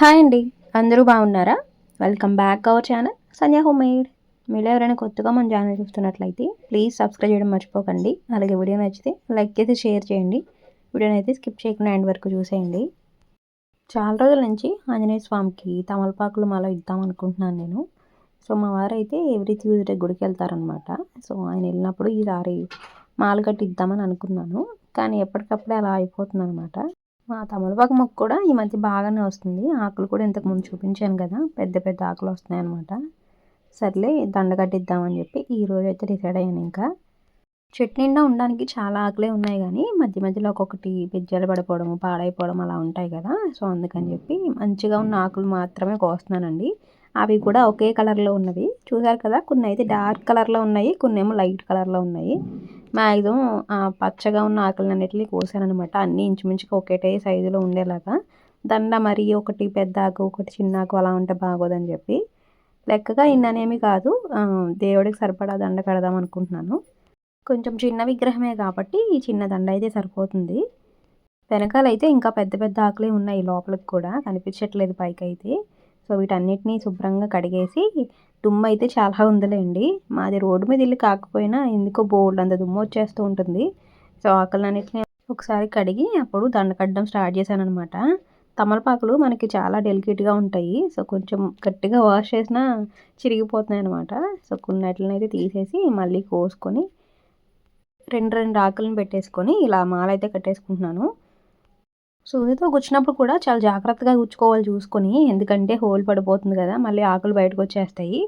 Hi అండి. అందరూ బాగున్నారా? Welcome back our channel Sandhya home made మీరు ఎవరైనా కొత్తగా మన ఛానల్ చూస్తున్నట్లయితే ప్లీజ్ సబ్స్క్రైబ్ చేయడం మర్చిపోకండి. అలాగే వీడియో నచ్చితే లైక్ చేసి షేర్ చేయండి. వీడియోని అయితే స్కిప్ చేయకుండా ఎండ్ వరకు చూసేయండి. చాలా రోజుల నుంచి ఆంజనేయ స్వామికి తమలపాకులు మాలో ఇద్దాం అనుకుంటున్నాను నేను. సో మా వారు అయితే ఎవ్రీ ట్యూస్డే గుడికి వెళ్తారనమాట సో ఆయన వెళ్ళినప్పుడు ఈసారి మాలు కట్టి ఇద్దామని అనుకున్నాను. కానీ ఎప్పటికప్పుడే అలా అయిపోతుంది అనమాట మా తమలపాకు మొక్క కూడా ఈ మధ్య బాగానే వస్తుంది. ఆకులు కూడా ఇంతకు ముందు చూపించాను కదా పెద్ద పెద్ద ఆకులు వస్తున్నాయి అనమాట సర్లే దండ కట్టిద్దామని చెప్పి ఈ రోజు అయితే డిసైడ్ అయ్యాను ఇంకా. చెట్టు నిండా ఉండడానికి చాలా ఆకులే ఉన్నాయి కానీ మధ్య మధ్యలో ఒక్కొక్కటి పెజ్జలు పడిపోవడం పాడైపోవడం అలా ఉంటాయి కదా. సో అందుకని చెప్పి మంచిగా ఉన్న ఆకులు మాత్రమే కోస్తున్నానండి. అవి కూడా ఒకే కలర్లో ఉన్నవి. చూసారు కదా కొన్ని అయితే డార్క్ కలర్లో ఉన్నాయి కొన్ని ఏమో లైట్ కలర్లో ఉన్నాయి. మ్యాక్సిమం పచ్చగా ఉన్న ఆకులన్నిటిని కోసానమాట అన్నీ ఇంచుమించుగా ఒకటే సైజులో ఉండేలాగా. దండ మరి ఒకటి పెద్ద ఆకు ఒకటి చిన్న ఆకు అలా ఉంటే బాగోదని చెప్పి. లెక్కగా ఇన్ననేమి కాదు దేవుడికి సరిపడా దండ కడదాం అనుకుంటున్నాను. కొంచెం చిన్న విగ్రహమే కాబట్టి ఈ చిన్న దండ అయితే సరిపోతుంది. వెనకాలైతే ఇంకా పెద్ద పెద్ద ఆకులే ఉన్నాయి లోపలికి కూడా. కనిపించట్లేదు పైకి అయితే సో వీటన్నిటిని శుభ్రంగా కడిగేసి దుమ్ము అయితే చాలా ఉందిలేండి. మాది రోడ్డు మీద ఇల్లు కాకపోయినా ఎందుకో బోర్డు అంత దుమ్ము వచ్చేస్తూ ఉంటుంది. సో ఆకులన్నిటిని ఒకసారి కడిగి అప్పుడు దండ కట్టడం స్టార్ట్ చేశాను అనమాట తమలపాకులు మనకి చాలా డెలికేట్గా ఉంటాయి. సో కొంచెం గట్టిగా వాష్ చేసినా చిరిగిపోతున్నాయి అనమాట సో కొన్నిటిని అయితే తీసేసి మళ్ళీ కోసుకొని రెండు రెండు ఆకులను పెట్టేసుకొని ఇలా మాల అయితే కట్టేసుకుంటున్నాను. సూదితో గుచ్చినప్పుడు కూడా చాలా జాగ్రత్తగా గుచ్చుకోవాలి చూసుకొని ఎందుకంటే హోల్ పడిపోతుంది కదా మళ్ళీ ఆకులు బయటకు వచ్చేస్తాయి.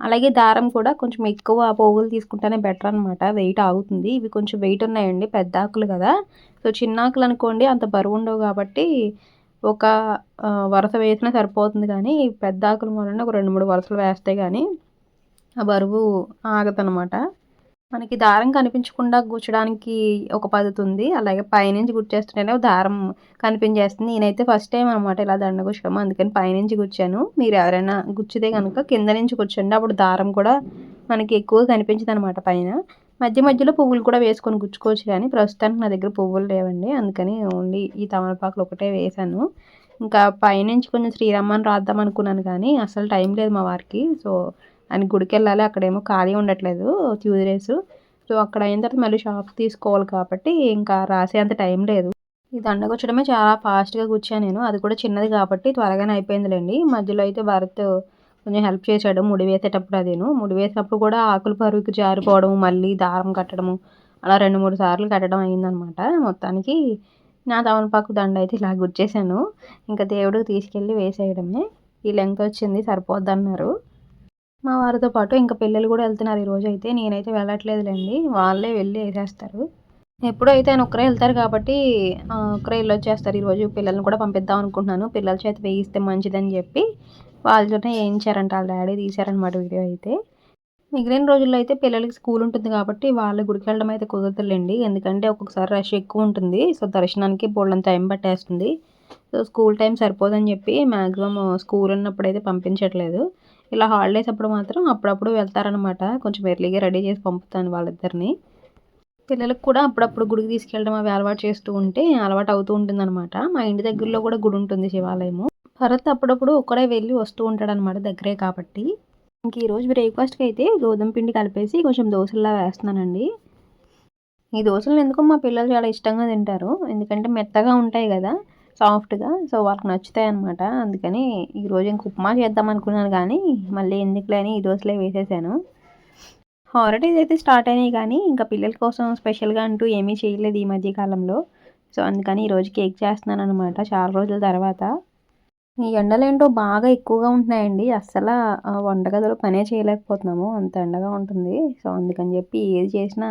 అలాగే దారం కూడా కొంచెం ఎక్కువ పోగులు తీసుకుంటేనే బెటర్ అనమాట వెయిట్ ఆగుతుంది. ఇవి కొంచెం వెయిట్ ఉన్నాయండి పెద్ద ఆకులు కదా. సో చిన్న ఆకులు అనుకోండి అంత బరువు ఉండవు కాబట్టి ఒక వరుస వేసినా సరిపోతుంది కానీ పెద్ద ఆకులు మొదలైన ఒక రెండు మూడు వరుసలు వేస్తే కానీ ఆ బరువు ఆగదనమాట మనకి దారం కనిపించకుండా గుచ్చడానికి ఒక పద్ధతి ఉంది. అలాగే పైనుంచి గుచ్చేస్తుంటేనే దారం కనిపించేస్తుంది. నేనైతే ఫస్ట్ టైం అనమాట ఇలా దండ గుచ్చడం అందుకని పైనుంచి గుచ్చాను. మీరు ఎవరైనా గుచ్చితే కనుక కింద నుంచి కూర్చోండి. అప్పుడు దారం కూడా మనకి ఎక్కువ కనిపించదు అనమాట పైన. మధ్య మధ్యలో పువ్వులు కూడా వేసుకొని గుచ్చుకోవచ్చు కానీ ప్రస్తుతానికి నా దగ్గర పువ్వులు లేవండి. అందుకని ఓన్లీ ఈ తమలపాకులు ఒకటే వేసాను ఇంకా పైనుంచి కొంచెం శ్రీరామాన్ని రాద్దాం అనుకున్నాను కానీ అసలు టైం లేదు మా వారికి. సో అని గుడికి వెళ్ళాలి అక్కడేమో ఖాళీ ఉండట్లేదు ట్యూస్డేస్ సో అక్కడ అయిన తర్వాత మళ్ళీ షాప్ తీసుకోవాలి కాబట్టి ఇంకా రాసే అంత టైం లేదు. ఈ దండ చాలా ఫాస్ట్గా కూర్చాను నేను. అది కూడా చిన్నది కాబట్టి త్వరగానే అయిపోయిందిలేండి. మధ్యలో అయితే భరత్ కొంచెం హెల్ప్ చేశాడు ముడి వేసేటప్పుడు అదేను. ముడి వేసేటప్పుడు కూడా ఆకులు పరువుకి జారిపోవడం మళ్ళీ దారం కట్టడము అలా రెండు మూడు సార్లు కట్టడం అయిందనమాట మొత్తానికి. నా తమలపాకు దండ అయితే ఇలా గుర్చేశాను ఇంకా దేవుడికి తీసుకెళ్ళి వేసేయడమే. ఈ లెంగ్త్ వచ్చింది సరిపోద్ది అన్నారు. మా వారితో పాటు ఇంకా పిల్లలు కూడా వెళ్తున్నారు ఈరోజు అయితే. నేనైతే వెళ్ళట్లేదులేండి. వాళ్ళే వెళ్ళి వేసేస్తారు. ఎప్పుడూ అయితే ఆయన ఒక్కరే వెళ్తారు కాబట్టి ఒక్కరే వెళ్ళొచ్చేస్తారు ఈరోజు పిల్లల్ని కూడా పంపిద్దాం అనుకుంటున్నాను. పిల్లల చేతి వేయిస్తే మంచిదని చెప్పి వాళ్ళతోనే వేయించారంట. వాళ్ళ డాడీ తీశారనమాట వీడియో అయితే. మిగిలిన రోజుల్లో అయితే పిల్లలకి స్కూల్ ఉంటుంది కాబట్టి వాళ్ళ గుడికి వెళ్ళడం అయితే కుదరదులేండి. ఎందుకంటే ఒక్కొక్కసారి రష్ ఎక్కువ ఉంటుంది. సో దర్శనానికి బోల్డంత టైం పట్టేస్తుంది. సో స్కూల్ టైం సరిపోదని చెప్పి మ్యాక్సిమం స్కూల్ ఉన్నప్పుడు అయితే పంపించట్లేదు. ఇలా హాలిడేస్ అప్పుడు మాత్రం అప్పుడప్పుడు వెళ్తారనమాట కొంచెం ఎర్లీగా రెడీ చేసి పంపుతాను వాళ్ళిద్దరిని. పిల్లలకు కూడా అప్పుడప్పుడు గుడికి తీసుకెళ్ళడం అవి అలవాటు చేస్తూ ఉంటే అలవాటు అవుతూ ఉంటుంది అనమాట మా ఇంటి దగ్గరలో కూడా గుడి ఉంటుంది శివాలయము. భరత్ అప్పుడప్పుడు ఒక్కడే వెళ్ళి వస్తూ ఉంటాడనమాట దగ్గరే కాబట్టి. ఇంక ఈరోజు బ్రేక్ఫాస్ట్కి అయితే గోధుమ పిండి కలిపేసి కొంచెం దోశల్లా వేస్తున్నానండి. ఈ దోశలు ఎందుకో మా పిల్లలు చాలా ఇష్టంగా తింటారు. ఎందుకంటే మెత్తగా ఉంటాయి కదా. సాఫ్ట్గా. సో వాళ్ళకి నచ్చుతాయి అనమాట అందుకని ఈరోజు ఇంక ఉప్మా చేద్దాం అనుకున్నాను కానీ మళ్ళీ ఎందుకులే అని ఈ దోశలే వేసేసాను. హాలిడేస్ అయితే స్టార్ట్ అయినాయి కానీ ఇంకా పిల్లల కోసం స్పెషల్గా అంటూ ఏమీ చేయలేదు ఈ మధ్య కాలంలో. సో అందుకని ఈరోజు కేక్ చేస్తున్నాను అనమాట చాలా రోజుల తర్వాత. ఈ ఎండలేంటో బాగా ఎక్కువగా ఉంటున్నాయండి. అస్సలు వంటగదిలో పనే చేయలేకపోతున్నాము. అంత ఎండగా ఉంటుంది. సో అందుకని చెప్పి ఏది చేసినా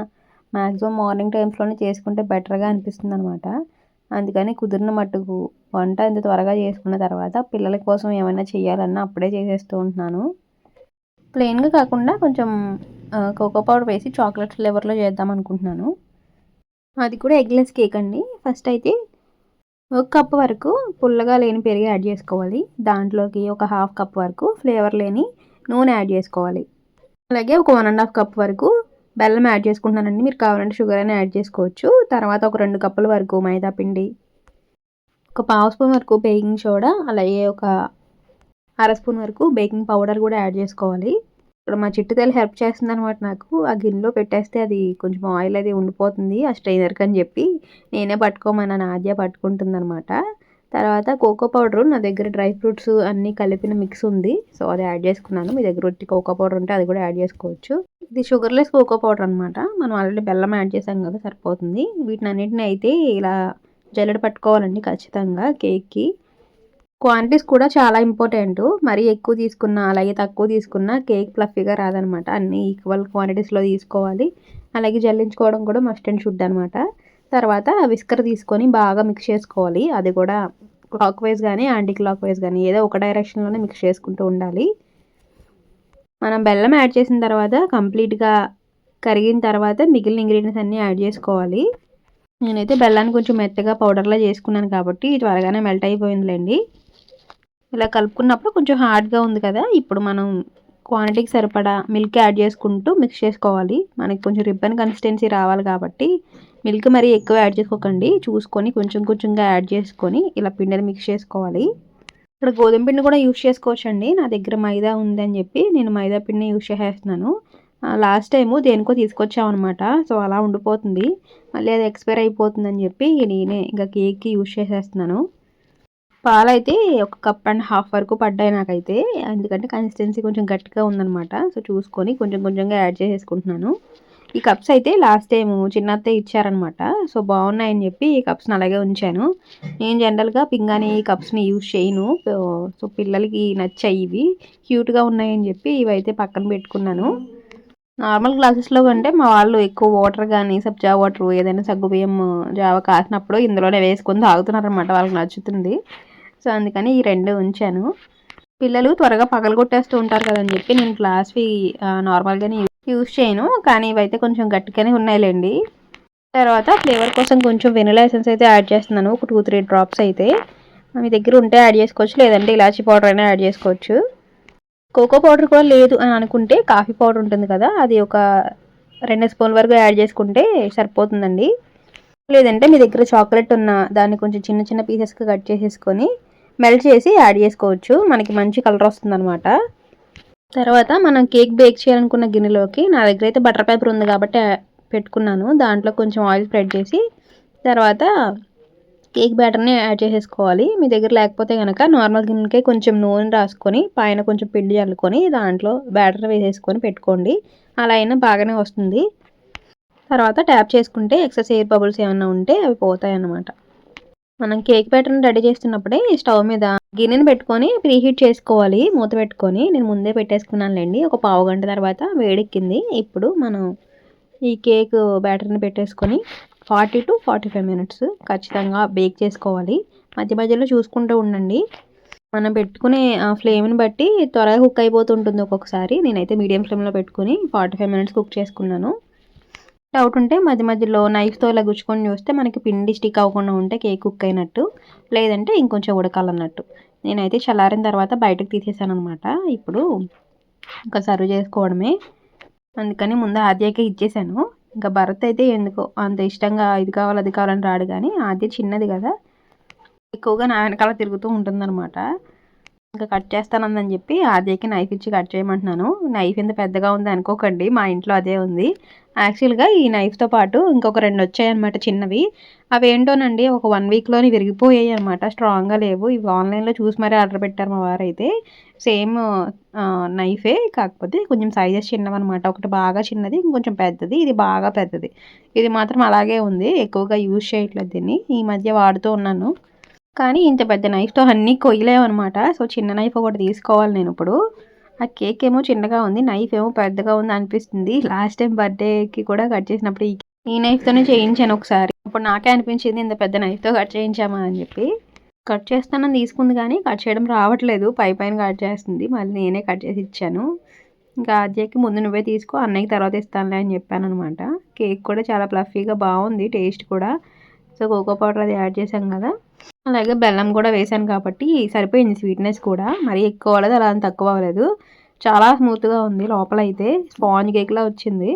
మ్యాక్సిమం మార్నింగ్ టైమ్స్లోనే చేసుకుంటే బెటర్గా అనిపిస్తుంది అనమాట అందుకని కుదిరిన మట్టుకు వంట ఇంత త్వరగా చేసుకున్న తర్వాత పిల్లల కోసం ఏమైనా చేయాలన్నా అప్పుడే చేసేస్తూ ఉంటున్నాను. ప్లెయిన్గా కాకుండా కొంచెం కోకో పౌడర్ వేసి చాక్లెట్ ఫ్లేవర్లో చేద్దాం అనుకుంటున్నాను. అది కూడా ఎగ్లెస్ కేక్ అండి. ఫస్ట్ అయితే ఒక కప్ వరకు పుల్లగా లేని పెరిగి యాడ్ చేసుకోవాలి. దాంట్లోకి ఒక హాఫ్ కప్ వరకు ఫ్లేవర్ లేని నూనె యాడ్ చేసుకోవాలి. అలాగే ఒక వన్ అండ్ హాఫ్ కప్ వరకు బెల్లం యాడ్ చేసుకుంటున్నానండి మీరు కావాలంటే షుగర్ అయినా యాడ్ చేసుకోవచ్చు. తర్వాత ఒక రెండు కప్పుల వరకు మైదా పిండి ఒక పావు స్పూన్ వరకు బేకింగ్ సోడా అలాగే ఒక అర స్పూన్ వరకు బేకింగ్ పౌడర్ కూడా యాడ్ చేసుకోవాలి. ఇక్కడ మా చిట్టు తల్లి హెల్ప్ చేస్తుంది అనమాట నాకు. ఆ గిన్నెలో పెట్టేస్తే అది కొంచెం ఆయిల్ అది ఉండిపోతుంది. ఆ స్ట్రైనర్కి అని చెప్పి నేనే పట్టుకోమని ఆద్య పట్టుకుంటుంది అనమాట తర్వాత కోకో పౌడరు నా దగ్గర డ్రై ఫ్రూట్స్ అన్నీ కలిపిన మిక్స్ ఉంది. సో అది యాడ్ చేసుకున్నాను. మీ దగ్గర వచ్చి కోకో పౌడర్ ఉంటే అది కూడా యాడ్ చేసుకోవచ్చు. ఇది షుగర్లెస్ కోకో పౌడర్ అనమాట మనం ఆల్రెడీ బెల్లం యాడ్ చేసాం కదా సరిపోతుంది. వీటిని అన్నిటిని అయితే ఇలా జల్లెడ పట్టుకోవాలండి ఖచ్చితంగా కేక్కి క్వాంటిటీస్ కూడా చాలా ఇంపార్టెంట్ మరీ ఎక్కువ తీసుకున్నా అలాగే తక్కువ తీసుకున్నా కేక్ ఫ్లఫీగా రాదనమాట అన్నీ ఈక్వల్ క్వాంటిటీస్లో తీసుకోవాలి. అలాగే జల్లించుకోవడం కూడా మస్ట్ అండ్ షుడ్ అనమాట తర్వాత విస్కర్ తీసుకొని బాగా మిక్స్ చేసుకోవాలి. అది కూడా క్లాక్ వైజ్ కానీ యాంటీ క్లాక్ వైజ్ కానీ ఏదో ఒక డైరెక్షన్లోనే మిక్స్ చేసుకుంటూ ఉండాలి. మనం బెల్లం యాడ్ చేసిన తర్వాత కంప్లీట్గా కరిగిన తర్వాత మిగిలిన ఇంగ్రీడియంట్స్ అన్నీ యాడ్ చేసుకోవాలి. నేనైతే బెల్లాన్ని కొంచెం మెత్తగా పౌడర్లా చేసుకున్నాను కాబట్టి త్వరగానే మెల్ట్ అయిపోయిందిలేండి. ఇలా కలుపుకున్నప్పుడు కొంచెం హార్డ్గా ఉంది కదా ఇప్పుడు మనం క్వాంటిటీకి సరిపడా మిల్క్ యాడ్ చేసుకుంటూ మిక్స్ చేసుకోవాలి. మనకి కొంచెం రిబ్బన్ కన్సిస్టెన్సీ రావాలి కాబట్టి మిల్క్ మరీ ఎక్కువ యాడ్ చేసుకోకండి. చూసుకొని కొంచెం కొంచెంగా యాడ్ చేసుకొని ఇలా పిండిని మిక్స్ చేసుకోవాలి. ఇక్కడ గోధుమ పిండి కూడా యూస్ చేసుకోవచ్చండి. నా దగ్గర మైదా ఉందని చెప్పి నేను మైదా పిండిని యూస్ చేసేస్తున్నాను. లాస్ట్ టైము దేనికో తీసుకొచ్చామన్నమాట. సో అలా ఉండిపోతుంది. మళ్ళీ అది ఎక్స్పైర్ అయిపోతుందని చెప్పి నేనే ఇంకా కేక్కి యూస్ చేసేస్తున్నాను. పాలైతే ఒక కప్ అండ్ హాఫ్ వరకు పడ్డాయి నాకైతే. ఎందుకంటే కన్సిస్టెన్సీ కొంచెం గట్టిగా ఉందనమాట సో చూసుకొని కొంచెం కొంచెంగా యాడ్ చేసేసుకుంటున్నాను. ఈ కప్స్ అయితే లాస్ట్ టైం చిన్నత్తే ఇచ్చారనమాట సో బాగున్నాయని చెప్పి ఈ కప్స్ని అలాగే ఉంచాను. నేను జనరల్గా పింగాని ఈ కప్స్ని యూజ్ చేయను. సో పిల్లలకి నచ్చాయి ఇవి. క్యూట్గా ఉన్నాయని చెప్పి ఇవైతే పక్కన పెట్టుకున్నాను. నార్మల్ గ్లాసెస్లో కంటే మా వాళ్ళు ఎక్కువ వాటర్ కానీ సబ్జా వాటర్ ఏదైనా సగ్గుబియ్యం జావ కాసినప్పుడు ఇందులోనే వేసుకొని తాగుతున్నారనమాట వాళ్ళకి నచ్చుతుంది. సో అందుకని ఈ రెండు ఉంచాను. పిల్లలు త్వరగా పగలగొట్టేస్తూ ఉంటారు కదని చెప్పి నేను గ్లాస్వి నార్మల్గానే యూస్ చేయను కానీ ఇవైతే కొంచెం గట్టిగానే ఉన్నాయిలేండి. తర్వాత ఫ్లేవర్ కోసం కొంచెం వెనిలా ఎసెన్స్ అయితే యాడ్ చేస్తున్నాను ఒక టూ త్రీ డ్రాప్స్ అయితే. మీ దగ్గర ఉంటే యాడ్ చేసుకోవచ్చు లేదంటే ఇలాచీ పౌడర్ అయినా యాడ్ చేసుకోవచ్చు. కోకో పౌడర్ కూడా లేదు అని అనుకుంటే కాఫీ పౌడర్ ఉంటుంది కదా అది ఒక రెండు స్పూన్ వరకు యాడ్ చేసుకుంటే సరిపోతుందండి. లేదంటే మీ దగ్గర చాక్లెట్ ఉన్న దాన్ని కొంచెం చిన్న చిన్న పీసెస్గా కట్ చేసేసుకొని మెల్ట్ చేసి యాడ్ చేసుకోవచ్చు మనకి మంచి కలర్ వస్తుందన్నమాట. తర్వాత మనం కేక్ బేక్ చేయాలనుకున్న గిన్నెలోకి నా దగ్గర అయితే బటర్ పేపర్ ఉంది కాబట్టి పెట్టుకున్నాను. దాంట్లో కొంచెం ఆయిల్ స్ప్రెడ్ చేసి తర్వాత కేక్ బ్యాటర్ని యాడ్ చేసేసుకోవాలి. మీ దగ్గర లేకపోతే కనుక నార్మల్ గిన్నెకే కొంచెం నూనె రాసుకొని పైన కొంచెం పిండి చల్లుకొని దాంట్లో బ్యాటర్ వేసేసుకొని పెట్టుకోండి. అలా అయినా బాగానే వస్తుంది. తర్వాత ట్యాప్ చేసుకుంటే ఎక్సెస్ ఎయిర్ బబుల్స్ ఏమైనా ఉంటే అవి పోతాయి అన్నమాట మనం కేక్ బ్యాటర్ని రెడీ చేస్తున్నప్పుడే స్టవ్ మీద గిన్నెని పెట్టుకొని ప్రీహీట్ చేసుకోవాలి. మూత పెట్టుకొని నేను ముందే పెట్టేసుకున్నానులేండి. ఒక పావు గంట తర్వాత వేడెక్కింది. ఇప్పుడు మనం ఈ కేక్ బ్యాటర్ని పెట్టేసుకొని forty to forty five minutes ఖచ్చితంగా బేక్ చేసుకోవాలి. మధ్య మధ్యలో చూసుకుంటూ ఉండండి. మనం పెట్టుకునే ఫ్లేమ్ని బట్టి త్వరగా కుక్ అయిపోతుంటుంది ఒక్కొక్కసారి. నేనైతే మీడియం ఫ్లేమ్లో పెట్టుకుని ఫార్టీ ఫైవ్ మినిట్స్ కుక్ చేసుకున్నాను. డౌట్ ఉంటే మధ్య మధ్యలో నైఫ్తో ఇలా గుచ్చుకొని చూస్తే మనకి పిండి స్టిక్ అవ్వకుండా ఉంటే కేక్ కుక్ అయినట్టు. లేదంటే ఇంకొంచెం ఉడకాలన్నట్టు. నేనైతే చల్లారిన తర్వాత బయటకు తీసేసాను అనమాట ఇప్పుడు ఇంకా సర్వ్ చేసుకోవడమే. అందుకని ముందు ఆద్యకే ఇచ్చేసాను. ఇంకా భరత్ అయితే ఎందుకో అంత ఇష్టంగా ఇది కావాలి అది కావాలని రాడు కానీ ఆద్య చిన్నది కదా. ఎక్కువగా నా వెనకాల తిరుగుతూ ఉంటుందన్నమాట. ఇంకా కట్ చేస్తానందని చెప్పి ఆద్యకి నైఫ్ ఇచ్చి కట్ చేయమంటున్నాను. నైఫ్ ఎంత పెద్దగా ఉంది అనుకోకండి మా ఇంట్లో అదే ఉంది. యాక్చువల్గా ఈ నైఫ్తో పాటు ఇంకొక రెండు వచ్చాయన్నమాట చిన్నవి. అవి ఏంటోనండి ఒక వన్ వీక్లోని విరిగిపోయాయి అనమాట స్ట్రాంగ్గా లేవు. ఇవి ఆన్లైన్లో చూసి మరీ ఆర్డర్ పెట్టారు మా వారైతే. సేమ్ నైఫే కాకపోతే కొంచెం సైజెస్ చిన్నవన్నమాట. ఒకటి బాగా చిన్నది ఇంకొంచెం పెద్దది. ఇది బాగా పెద్దది. ఇది మాత్రం అలాగే ఉంది ఎక్కువగా యూజ్ చేయట్లేదు దీన్ని. ఈ మధ్య వాడుతూ ఉన్నాను. కానీ ఇంత పెద్ద నైఫ్తో అన్నీ కొయ్యలేమన్నమాట సో చిన్న నైఫ్ ఒకటి తీసుకోవాలి నేను ఇప్పుడు ఆ కేక్ ఏమో చిన్నగా ఉంది నైఫ్ ఏమో పెద్దగా ఉంది అనిపిస్తుంది. లాస్ట్ టైం బర్త్డేకి కూడా కట్ చేసినప్పుడు ఈ నైఫ్తోనే చేయించాను ఒకసారి. అప్పుడు నాకే అనిపించింది ఇంత పెద్ద నైఫ్తో కట్ చేయించామా అని చెప్పి. కట్ చేస్తానని తీసుకుంది కానీ కట్ చేయడం రావట్లేదు. పై పైన కట్ చేస్తుంది. మళ్ళీ నేనే కట్ చేసి ఇచ్చాను. ఇంకా అజ్జయ్యకి ముందు నువ్వే తీసుకో అన్నయ్యకి తర్వాత ఇస్తానులే అని చెప్పాను అనమాట కేక్ కూడా చాలా ప్లఫీగా బాగుంది టేస్ట్ కూడా. సో కోకో పౌడర్ అది యాడ్ చేసాం కదా. అలాగే బెల్లం కూడా వేసాను కాబట్టి సరిపోయింది స్వీట్నెస్ కూడా. మరీ ఎక్కువ అవ్వలేదు అలా తక్కువ అవ్వలేదు. చాలా స్మూత్గా ఉంది లోపల అయితే స్పాంజ్ కేక్లా వచ్చింది.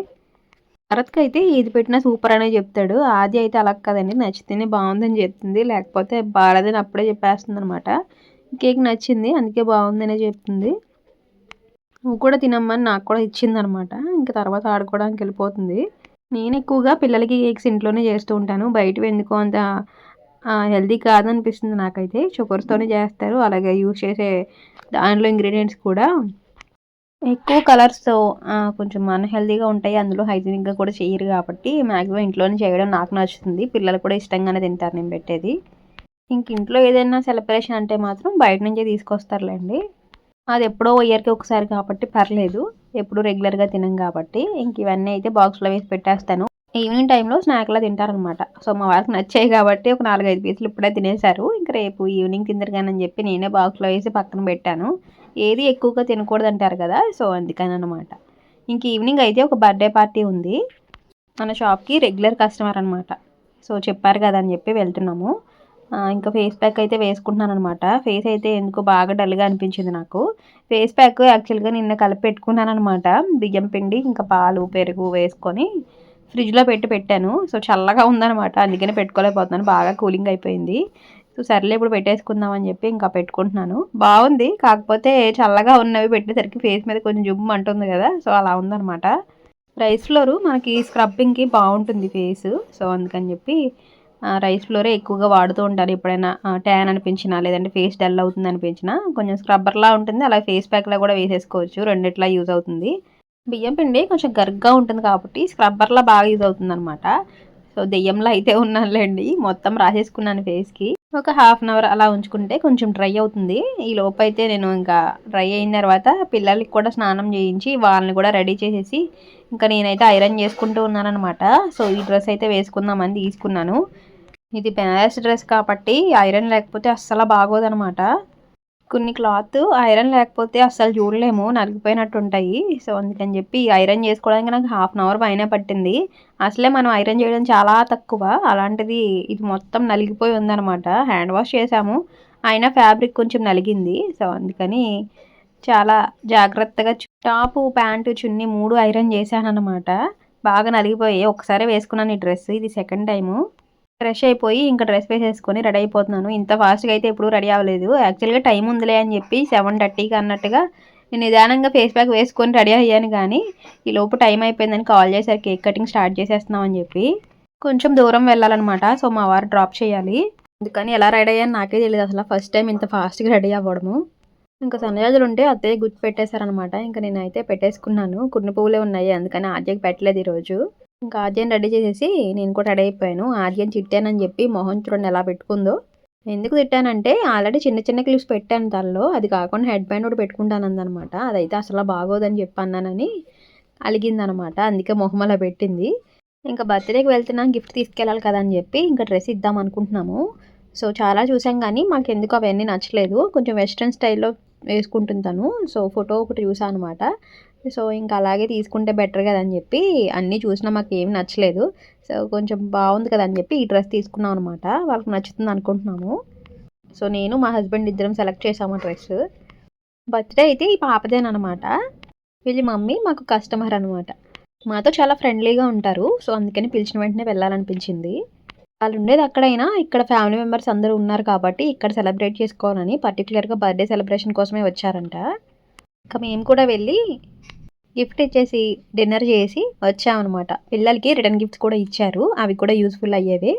భరత్కి అయితే ఏది పెట్టినా సూపర్ అనే చెప్తాడు. ఆది అయితే అలా కదండి నచ్చితేనే బాగుందని చెప్తుంది. లేకపోతే బాగాలేదని అప్పుడే చెప్పేస్తుంది అనమాట కేక్ నచ్చింది అందుకే బాగుందనే చెప్తుంది. నువ్వు కూడా తినమ్మని నాకు కూడా ఇచ్చింది అనమాట ఇంకా తర్వాత ఆడుకోవడానికి వెళ్ళిపోతుంది. నేను ఎక్కువగా పిల్లలకి కేక్స్ ఇంట్లోనే చేస్తూ ఉంటాను. బయట ఎందుకో అంత హెల్దీ కాదనిపిస్తుంది నాకైతే. షుగర్స్తోనే చేస్తారు. అలాగే యూజ్ చేసే దానిలో ఇంగ్రీడియంట్స్ కూడా ఎక్కువ కలర్స్తో కొంచెం అన్హెల్దీగా ఉంటాయి. అందులో హైజీనిక్గా కూడా చేయరు కాబట్టి మ్యాక్సిమం ఇంట్లోనే చేయడం నాకు నచ్చుతుంది. పిల్లలు కూడా ఇష్టంగానే తింటారు నేను పెట్టేది. ఇంక ఇంట్లో ఏదైనా సెలబ్రేషన్ అంటే మాత్రం బయట నుంచే తీసుకొస్తారులేండి. అది ఎప్పుడో ఇయర్కి ఒకసారి కాబట్టి పర్లేదు. ఎప్పుడు రెగ్యులర్గా తినం కాబట్టి. ఇంక ఇవన్నీ అయితే బాక్స్లో వేసి పెట్టేస్తాను. ఈవినింగ్ టైంలో స్నాక్లా తింటారనమాట. సో మా వారికి నచ్చాయి కాబట్టి ఒక నాలుగైదు పీసులు ఇప్పుడే తినేశారు. ఇంకా రేపు ఈవినింగ్ తిందరు కానీ అని చెప్పి నేనే బాక్స్లో వేసి పక్కన పెట్టాను. ఏది ఎక్కువగా తినకూడదు అంటారు కదా సో అందుకని అనమాట ఇంక ఈవినింగ్ అయితే ఒక బర్త్డే పార్టీ ఉంది. మన షాప్కి రెగ్యులర్ కస్టమర్ అనమాట. సో చెప్పారు కదా అని చెప్పి వెళ్తున్నాము. ఇంకా ఫేస్ ప్యాక్ అయితే వేసుకుంటున్నాను అనమాట ఫేస్ అయితే ఎందుకో బాగా డల్గా అనిపించింది నాకు. ఫేస్ ప్యాక్ యాక్చువల్గా నిన్న కలిపి పెట్టుకున్నాను అనమాట బియ్యం పిండి ఇంకా పాలు పెరుగు వేసుకొని ఫ్రిడ్జ్లో పెట్టి పెట్టాను. సో చల్లగా ఉందనమాట అందుకనే పెట్టుకోలేకపోతున్నాను. బాగా కూలింగ్ అయిపోయింది. సో సర్లే ఇప్పుడు పెట్టేసుకుందాం అని చెప్పి ఇంకా పెట్టుకుంటున్నాను. బాగుంది. కాకపోతే చల్లగా ఉన్నవి పెట్టేసరికి ఫేస్ మీద కొంచెం జుమ్ము అంటుంది కదా. సో అలా ఉందనమాట రైస్ ఫ్లోర్ మనకి స్క్రబ్బింగ్కి బాగుంటుంది ఫేస్. సో అందుకని చెప్పి రైస్ ఫ్లోరే ఎక్కువగా వాడుతూ ఉంటారు. ఎప్పుడైనా ట్యాన్ అనిపించినా లేదంటే ఫేస్ డల్ అవుతుంది అనిపించినా కొంచెం స్క్రబ్బర్లా ఉంటుంది. అలా ఫేస్ ప్యాక్లా కూడా వేసేసుకోవచ్చు. రెండిట్లా యూజ్ అవుతుంది. బియ్యం పిండి కొంచెం గరుగ్గా ఉంటుంది కాబట్టి స్క్రబ్బర్లా బాగా యూజ్ అవుతుంది అనమాట సో దెయ్యంలో అయితే ఉన్నానులేండి. మొత్తం రాసేసుకున్నాను ఫేస్కి ఒక హాఫ్ అన్ అవర్ అలా ఉంచుకుంటే కొంచెం డ్రై అవుతుంది. ఈ లోపు అయితే నేను ఇంకా డ్రై అయిన తర్వాత పిల్లలకి కూడా స్నానం చేయించి వాళ్ళని కూడా రెడీ చేసేసి ఇంకా నేనైతే ఐరన్ చేసుకుంటూ ఉన్నానమాట సో ఈ డ్రెస్ అయితే వేసుకుందామని తీసుకున్నాను. ఇది బెనారస్ డ్రెస్ కాబట్టి ఐరన్ లేకపోతే అస్సలు బాగోదనమాట కొన్ని క్లాత్ ఐరన్ లేకపోతే అస్సలు చూడలేము నలిగిపోయినట్టు ఉంటాయి సో అందుకని చెప్పి ఐరన్ చేసుకోవడానికి నాకు హాఫ్ అన్ అవర్ పైన పట్టింది. అసలే మనం ఐరన్ చేయడం చాలా తక్కువ. అలాంటిది ఇది మొత్తం నలిగిపోయి ఉందనమాట హ్యాండ్ వాష్ చేసాము అయినా ఫ్యాబ్రిక్ కొంచెం నలిగింది. సో అందుకని చాలా జాగ్రత్తగా టాపు ప్యాంటు చున్నీ మూడు ఐరన్ చేశాను అనమాట బాగా నలిగిపోయి ఒకసారి వేసుకున్నాను ఈ డ్రెస్. ఇది సెకండ్ టైము. ఫ్రెష్ అయిపోయి ఇంకా డ్రెస్ వేసేసుకొని రెడీ అయిపోతున్నాను. ఇంత ఫాస్ట్గా అయితే ఎప్పుడు రెడీ అవ్వలేదు. యాక్చువల్గా టైం ఉందిలే అని చెప్పి సెవెన్ థర్టీకి అన్నట్టుగా నేను నిదానంగా ఫేస్ ప్యాక్ వేసుకొని రెడీ అయ్యాను కానీ ఈ లోపు టైం అయిపోయిందని కాల్ చేశారు. కేక్ కటింగ్ స్టార్ట్ చేసేస్తున్నాం అని చెప్పి. కొంచెం దూరం వెళ్ళాలన్నమాట సో మా వారు డ్రాప్ చేయాలి. అందుకని ఎలా రెడీ అయ్యాను నాకే తెలియదు అసలు. ఫస్ట్ టైం ఇంత ఫాస్ట్గా రెడీ అవ్వడము. ఇంకా సన్నజాజులు ఉంటే అత్తయ్య గుర్తు పెట్టేశారనమాట ఇంకా నేనైతే పెట్టేసుకున్నాను. కుర్ని పువ్వులే ఉన్నాయి అందుకని ఆద్యకి పెట్టలేదు ఈరోజు. ఇంకా ఆద్యం రెడీ చేసేసి నేను కూడా రెడీ అయిపోయాను. ఆద్యం చిట్టానని చెప్పి మొహం చూడండి ఎలా పెట్టుకుందో. ఎందుకు తిట్టానంటే ఆల్రెడీ చిన్న చిన్న క్లిప్స్ పెట్టాను దానిలో అది కాకుండా హెడ్ బ్యాండ్ కూడా పెట్టుకుంటాను అందనమాట అదైతే అసలు బాగోదని చెప్పి అన్నానని అలిగిందనమాట అందుకే మొహం అలా పెట్టింది. ఇంకా బర్త్డేకి వెళ్తున్నాం గిఫ్ట్ తీసుకెళ్ళాలి కదా అని చెప్పి ఇంకా డ్రెస్ ఇద్దాం అనుకుంటున్నాము. సో చాలా చూసాం కానీ మాకు ఎందుకు అవన్నీ నచ్చలేదు. కొంచెం వెస్ట్రన్ స్టైల్లో వేసుకుంటుంటాను సో ఫోటో ఒకటి చూసాను అనమాట సో ఇంకా అలాగే తీసుకుంటే బెటర్ కదా అని చెప్పి అన్నీ చూసినా మాకు ఏం నచ్చలేదు. సో కొంచెం బాగుంది కదా అని చెప్పి ఈ డ్రెస్ తీసుకున్నాం అనమాట వాళ్ళకి నచ్చుతుంది అనుకుంటున్నాము. సో నేను మా హస్బెండ్ ఇద్దరం సెలెక్ట్ చేసాము డ్రెస్. బర్త్డే అయితే ఈ పాపదేనమాట వీళ్ళ మమ్మీ మాకు కస్టమర్ అనమాట మాతో చాలా ఫ్రెండ్లీగా ఉంటారు. సో అందుకని పిలిచిన వెంటనే వెళ్ళాలనిపించింది. వాళ్ళు ఉండేది అక్కడైనా. ఇక్కడ ఫ్యామిలీ మెంబర్స్ అందరూ ఉన్నారు కాబట్టి ఇక్కడ సెలబ్రేట్ చేసుకోవాలని పర్టికులర్గా బర్త్డే సెలబ్రేషన్ కోసమే వచ్చారంట. ఇంకా మేము కూడా వెళ్ళి గిఫ్ట్ ఇచ్చేసి డిన్నర్ చేసి వచ్చామన్నమాట. పిల్లలకి రిటర్న్ గిఫ్ట్స్ కూడా ఇచ్చారు. అవి కూడా యూస్ఫుల్ అయ్యేవి.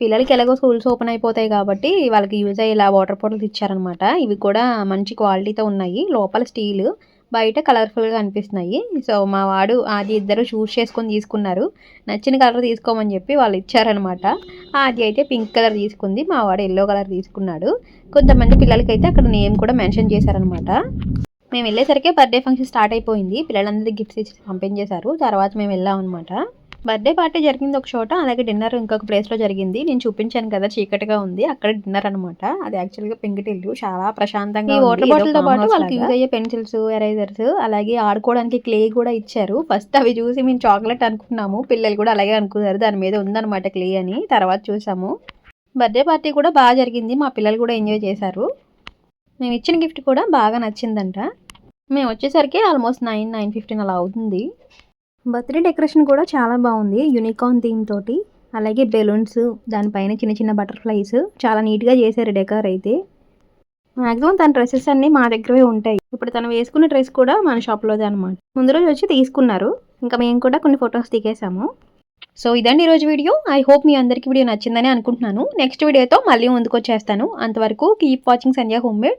పిల్లలకి ఎలాగో స్కూల్స్ ఓపెన్ అయిపోతాయి కాబట్టి వాళ్ళకి యూజ్ అయ్యేలా వాటర్ బాటిల్స్ ఇచ్చారనమాట ఇవి కూడా మంచి క్వాలిటీతో ఉన్నాయి. లోపల స్టీల్ బయట కలర్ఫుల్గా అనిపిస్తున్నాయి. సో మా వాడు ఆది ఇద్దరు చూస్ చేసుకొని తీసుకున్నారు. నచ్చిన కలర్ తీసుకోమని చెప్పి వాళ్ళు ఇచ్చారనమాట ఆది అయితే పింక్ కలర్ తీసుకుంది. మా వాడు ఎల్లో కలర్ తీసుకున్నాడు. కొంతమంది పిల్లలకైతే అక్కడ నేమ్ కూడా మెన్షన్ చేశారనమాట మేము వెళ్ళేసరికి బర్త్డే ఫంక్షన్ స్టార్ట్ అయిపోయింది. పిల్లలందరికీ గిఫ్ట్స్ ఇచ్చి పంపించేశారు తర్వాత మేము వెళ్ళాం అనమాట బర్త్డే పార్టీ జరిగింది ఒక చోట అలాగే డిన్నర్ ఇంకొక ప్లేస్లో జరిగింది. నేను చూపించాను కదా చీకటిగా ఉంది. అక్కడ డిన్నర్ అనమాట అది యాక్చువల్గా పెంకిటిల్లు. చాలా ప్రశాంతంగా ఈ వాటర్ బాటిల్తో పాటు వాళ్ళకి యూజ్ అయ్యే పెన్సిల్స్ ఎరైజర్స్ అలాగే ఆడుకోవడానికి క్లే కూడా ఇచ్చారు. ఫస్ట్ అవి చూసి మేము చాక్లెట్ అనుకున్నాము పిల్లలు కూడా అలాగే అనుకున్నారు. దాని మీద ఉందన్నమాట క్లే అని. తర్వాత చూసాము. బర్త్డే పార్టీ కూడా బాగా జరిగింది. మా పిల్లలు కూడా ఎంజాయ్ చేశారు. మేము ఇచ్చిన గిఫ్ట్ కూడా బాగా నచ్చిందంట. మేము వచ్చేసరికి ఆల్మోస్ట్ నైన్ నైన్ ఫిఫ్టీన్ అలా అవుతుంది. బర్త్డే డెకరేషన్ కూడా చాలా బాగుంది యూనికార్న్ థీమ్ తోటి. అలాగే బెలూన్స్ దానిపైన చిన్న చిన్న బటర్ఫ్లైస్ చాలా నీట్గా చేశారు డెకర్ అయితే. మాక్సిమం తన డ్రెస్సెస్ అన్నీ మా దగ్గరే ఉంటాయి. ఇప్పుడు తను వేసుకున్న డ్రెస్ కూడా మన షాప్లోదే అనమాట ముందు రోజు వచ్చి తీసుకున్నారు. ఇంకా మేము కూడా కొన్ని ఫొటోస్ దిగేసాము సో ఇదండి ఈరోజు వీడియో. ఐ హోప్ మీ అందరికీ వీడియో నచ్చిందని అనుకుంటున్నాను. నెక్స్ట్ వీడియోతో మళ్ళీ ముందుకు వచ్చేస్తాను అంతవరకు keep watching Sandhya home made.